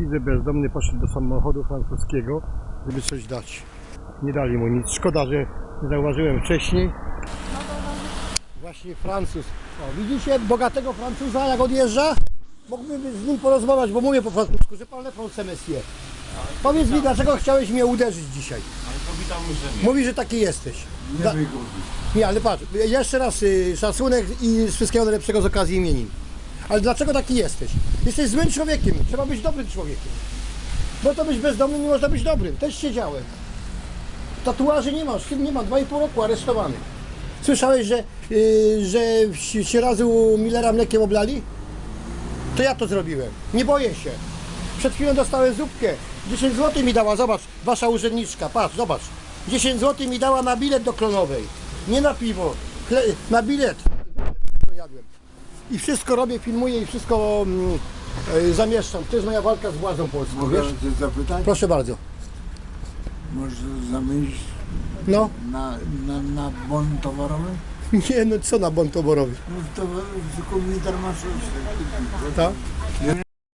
widzę bezdomny poszedł do samochodu francuskiego, żeby coś dać. Nie dali mu nic. Szkoda, że nie zauważyłem wcześniej. Właśnie Francuz. O, widzicie bogatego Francuza jak odjeżdża? Mógłbym z nim porozmawiać, bo mówię po francusku, że pan Français Messier. Powiedz mi, dlaczego chciałeś mnie uderzyć dzisiaj? Mówi, że taki jesteś. Da- nie, ale patrz, jeszcze raz y, szacunek i wszystkiego najlepszego z okazji imienin. Ale dlaczego taki jesteś? Jesteś złym człowiekiem, trzeba być dobrym człowiekiem. Bo to być bezdomny nie można być dobrym. Też siedziałem. Tatuaży nie masz, film nie ma, 2,5 roku aresztowany. Słyszałeś, że, yy, że się razy u Millera mlekiem oblali? To ja to zrobiłem. Nie boję się. Przed chwilą dostałem zupkę. 10 zł mi dała, zobacz, wasza urzędniczka, patrz, zobacz. 10 zł mi dała na bilet do Klonowej. Nie na piwo, na bilet. I wszystko robię, filmuję i wszystko mm, y, zamieszczam. To jest moja walka z władzą polską, Mogę wiesz? cię zapytać? Proszę bardzo. Może zamieść No, na, na, na bon towarowy? nie no co na bon toborowy, No to tylko militar masz. tak?